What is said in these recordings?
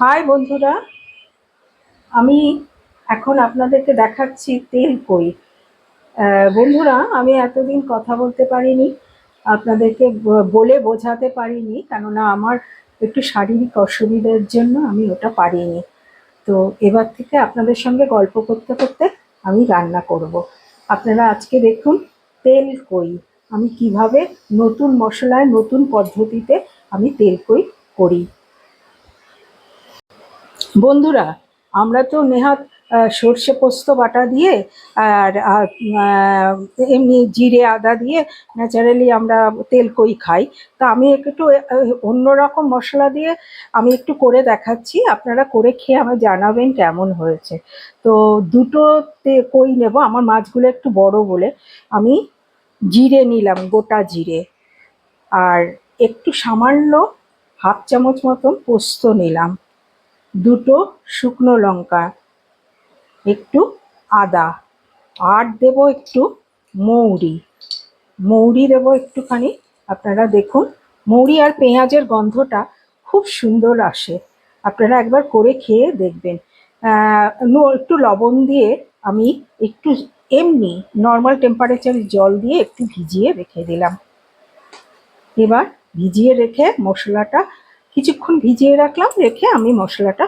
High বন্ধুরা, আমি এখন আপনাদেরকে দেখাচ্ছি তেল কই। বন্ধুরা, আমি এতদিন কথা বলতে পারিনি, আপনাদেরকে বলে বোঝাতে পারিনি, কেননা আমার একটু শারীরিক অসুবিধার জন্য আমি ওটা পারিনি। তো এবার থেকে আপনাদের সঙ্গে গল্প করতে করতে আমি রান্না করব। আপনারা আজকে দেখুন তেল কই। আমি কীভাবে নতুন মশলায় নতুন পদ্ধতিতে আমি তেল কই করি। বন্ধুরা, আমরা তো নেহাত সর্ষে পোস্ত বাটা দিয়ে আর এমনি জিরে আদা দিয়ে ন্যাচারালি আমরা তেল কই খাই। তা আমি একটু অন্যরকম মশলা দিয়ে আমি একটু করে দেখাচ্ছি। আপনারা করে খেয়ে আমায় জানাবেন কেমন হয়েছে। তো দুটো কই নেব, আমার মাছগুলো একটু বড় বলে। আমি জিরে নিলাম, গোটা জিরে। আর একটু সামান্য হাফ চামচ মতন পোস্ত নিলাম। দুটো শুকনো লঙ্কা, একটু আদা, আর দেব একটু মৌরি। মৌরি দেব একটুখানি, আপনারা দেখুন। মৌরি আর পেঁয়াজের গন্ধটা খুব সুন্দর আসে। আপনারা একবার করে খেয়ে দেখবেন। একটু লবণ দিয়ে আমি একটু এমনি নর্মাল টেম্পারেচারের জল দিয়ে একটু ভিজিয়ে রেখে দিলাম। এবার ভিজিয়ে রেখে মশলাটা কিছুক্ষণ ভিজিয়ে রাখলাম, রেখে আমি মশলাটা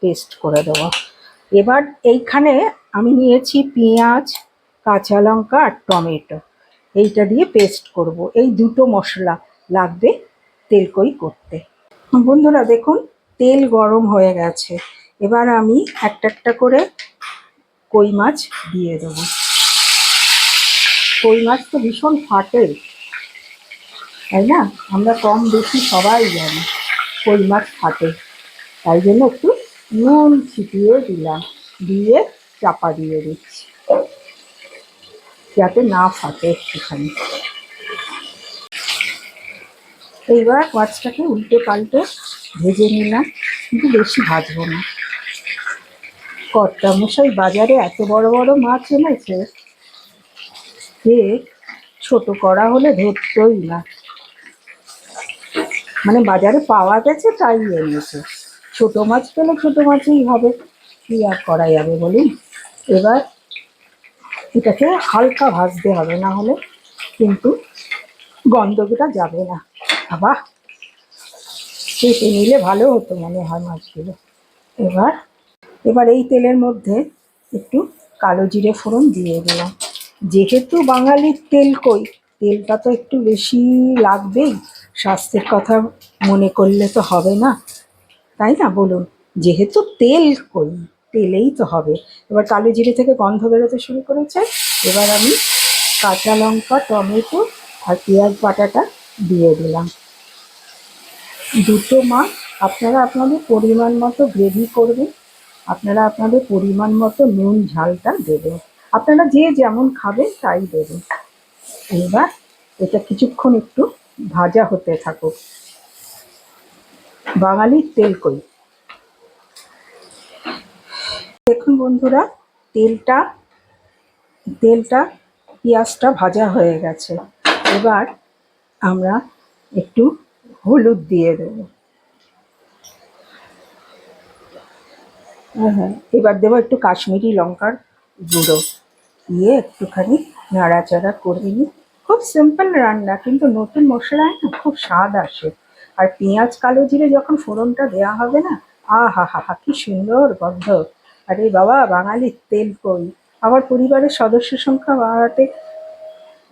পেস্ট করে দেবো। এবার এইখানে আমি নিয়েছি পেঁয়াজ, কাঁচা লঙ্কা আর টমেটো। এইটা দিয়ে পেস্ট করব। এই দুটো মশলা লাগবে তেলকই করতে। বন্ধুরা, দেখুন, তেল গরম হয়ে গেছে। এবার আমি একটা একটা করে কই মাছ দিয়ে দেবো। কই মাছ তো ভীষণ ফাটে, তাই না? আমরা কম বেশি সবাই জানি। কই মাছ ফাটে তাই জন্য একটু নুন ছিটিয়ে দিলাম, দিয়ে চাপা দিয়ে দিচ্ছি, যাতে না ফাটে একটুখানি। এইবার মাছটাকে উল্টে পাল্টে ভেজে নিলাম, কিন্তু বেশি ভাজবো না। কর্তা মশাই বাজারে এত বড় বড় মাছ এনেছে যে ছোট করা হলে ধরতই না। মানে বাজারে পাওয়া গেছে, তাই এনেছে ছোট মাছ পেলে ছোট মাছই হবে, কি আর করা যাবে বলুন? এবার এটাকে হালকা ভাজতে হবে, না হলে কিন্তু গন্ধটা যাবে না। আবার কেটে নিলে ভালো হতো মনে হয় মাছগুলো। এবার এবার এই তেলের মধ্যে একটু কালো জিরে ফোড়ন দিয়ে দিলাম। যেহেতু বাঙালির তেল কই তেলটা তো একটু বেশি লাগবেই, স্বাস্থ্যের কথা মনে করলে তো হবে না। তাই না? বলুন, যেহেতু তেল কই, তেলেই তো হবে। এবার কালো জিরে থেকে গন্ধ বেরোতে শুরু করেছে। এবার আমি কাঁচা লঙ্কা, টমেটো আর পেঁয়াজ বাটাটা দিয়ে দিলাম। দুটো মাছ আপনারা আপনাদের পরিমাণ মতো গ্রেভি করবেন, আপনারা আপনাদের পরিমাণ মতো নুন, ঝালটা দেবেন। আপনারা যে যেমন খাবেন, তাই দেবেন। এবার এটা কিছুক্ষণ একটু ভাজা হতে থাকুক। বাঙালির তেল কই? দেখুন বন্ধুরা, তেলটা তেলটা, পেঁয়াজটা ভাজা হয়ে গেছে। এবার আমরা একটু হলুদ দিয়ে দেবো। হ্যাঁ হ্যাঁ এবার দেবো একটু কাশ্মীরি লঙ্কার গুঁড়ো। দিয়ে একটুখানি নাড়াচাড়া করে নিই। সিম্পল রান্না কিন্তু নতুন মশলায় না খুব স্বাদ আসে। আর পেঁয়াজ কালো জিরে যখন ফোড়নটা দেওয়া হবে না আ হা হা হা কি সুন্দর গন্ধ। আরে বাবা, বাঙালির তেল কই? আমার পরিবারের সদস্য সংখ্যা বাড়াতে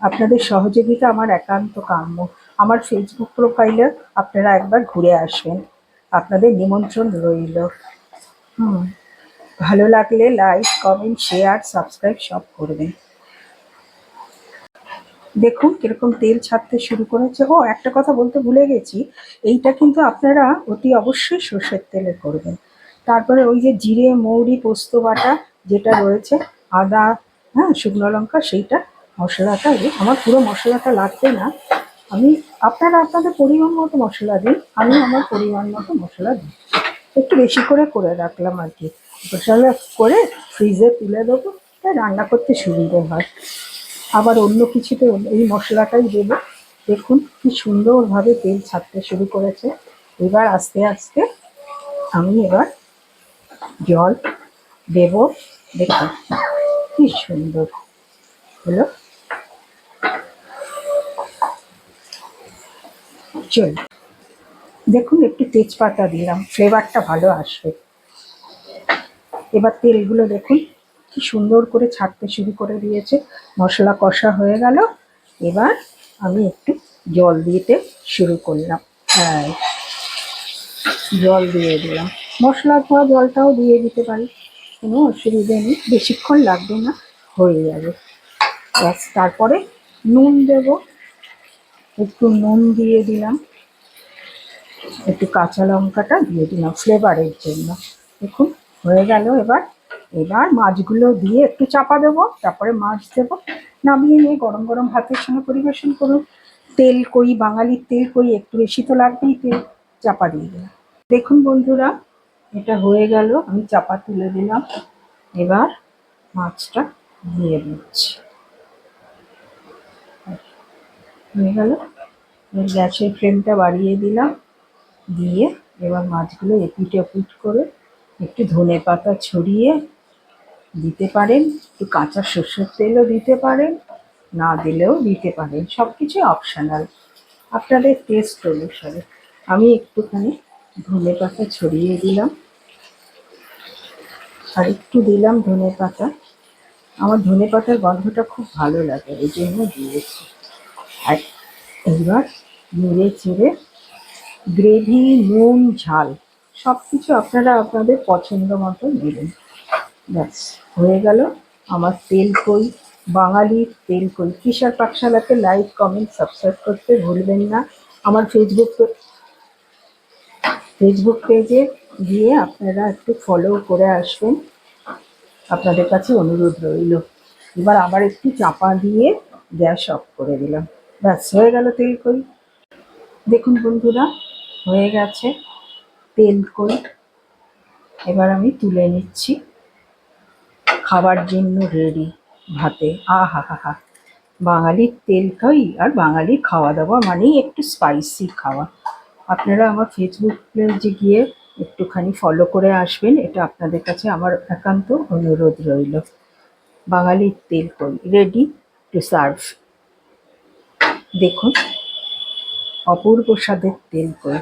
আপনাদের সহযোগিতা আমার একান্ত কাম্য। আমার ফেসবুক প্রোফাইলে আপনারা একবার ঘুরে আসবেন আপনাদের নিমন্ত্রণ রইল। হুম। ভালো লাগলে লাইক কমেন্ট শেয়ার সাবস্ক্রাইব সব করবেন। দেখুন কীরকম তেল ছাড়তে শুরু করেছে। ও, একটা কথা বলতে ভুলে গেছি। এইটা কিন্তু আপনারা অতি অবশ্যই সর্ষের তেলে করবেন। তারপরে ওই যে জিরে, মৌরি, পোস্ত বাটা যেটা রয়েছে, আদা হ্যাঁ শুকনো লঙ্কা, সেইটা মশলাটা। আমার পুরো মশলাটা লাগবে না। আমি, আপনারা আপনাদের পরিমাণ মতো মশলা দিন। আমি আমার পরিমাণ মতো মশলা দিই। একটু বেশি করে করে রাখলাম আর কি। মশলা করে ফ্রিজে তুলে দেবো। তাই রান্না করতে সুবিধে হয়। আবার অন্য কিছুতে এই মশলাটাই দেবো। দেখুন কি সুন্দরভাবে তেল ছাড়তে শুরু করেছে। এবার আস্তে আস্তে আমি এবার জল দেব। দেখুন কি সুন্দর। হলো। চল। দেখুন একটু তেজপাতা দিলাম। ফ্লেভারটা ভালো আসবে। এবার তেলগুলো দেখুন। কি সুন্দর করে ছাড়তে শুরু করে দিয়েছে। মশলা কষা হয়ে গেল। এবার আমি একটু জল দিতে শুরু করলাম। জল দিয়ে দিলাম। মশলা ধোয়া জলটাও দিয়ে দিতে পারি। কোনো অসুবিধে নেই। বেশিক্ষণ লাগবে না, হয়ে যাবে। ব্যাস, তারপরে নুন দেব। একটু নুন দিয়ে দিলাম। একটু কাঁচা লঙ্কাটা দিয়ে দিলাম ফ্লেভারের জন্য। দেখুন, হয়ে গেল এবার এবার মাছগুলো দিয়ে একটু চাপা দেবো, তারপরে মাছ দেবো। নামিয়ে নিয়ে গরম গরম ভাতের সঙ্গে পরিবেশন করুন। তেল কই, বাঙালির তেল কই, একটু বেশি তো লাগবেই তেল। চাপা দিয়ে দিলাম। দেখুন বন্ধুরা, এটা হয়ে গেল, আমি চাপা তুলে দিলাম। এবার মাছটা দিয়ে দিচ্ছি। হয়ে গেল। এবার গ্যাসের ফ্লেমটা বাড়িয়ে দিলাম। দিয়ে এবার মাছগুলো এপিট এপিট করে একটু ধনে পাতা ছড়িয়ে দিতে পারেন, একটু কাঁচা সর্ষের তেলও দিতে পারেন, না দিলেও দিতে পারেন সব কিছু অপশানাল আপনাদের টেস্ট অনুসারে। আমি একটুখানি ধনে পাতা ছড়িয়ে দিলাম। আর একটু দিলাম ধনে পাতা। আমার ধনে পাতার গন্ধটা খুব ভালো লাগে, এই জন্য দিয়েছি। আর এবার নেড়ে চেড়ে গ্রেভি, নুন, ঝাল সব কিছু আপনারা আপনাদের পছন্দ মতো দেবেন ব্যাস, হয়ে গেল আমার তেল কই, বাঙালির তেল কই। কিশোর পাকশালাকে লাইক কমেন্ট সাবস্ক্রাইব করতে ভুলবেন না। আমার ফেসবুক ফেসবুক পেজে গিয়ে আপনারা একটু ফলো করে আসবেন। আপনাদের কাছে অনুরোধ রইল। এবার আবার একটু চাপা দিয়ে গ্যাস অফ করে দিলাম। ব্যাস, হয়ে গেল তেল কই। দেখুন বন্ধুরা, হয়ে গেছে তেল কই। এবার আমি তুলে নিচ্ছি। খাবার জন্য রেডি ভাতে আহা হা হা বাঙালির তেল খাই আর বাঙালির খাওয়া দাওয়া মানেই একটু স্পাইসি খাওয়া। আপনারা আমার ফেসবুক পেজে গিয়ে একটুখানি ফলো করে আসবেন, এটা আপনাদের কাছে আমার একান্ত অনুরোধ রইল। বাঙালির তেল কই? রেডি টু সার্ভ দেখুন, অপূর্ব স্বাদের তেল কই?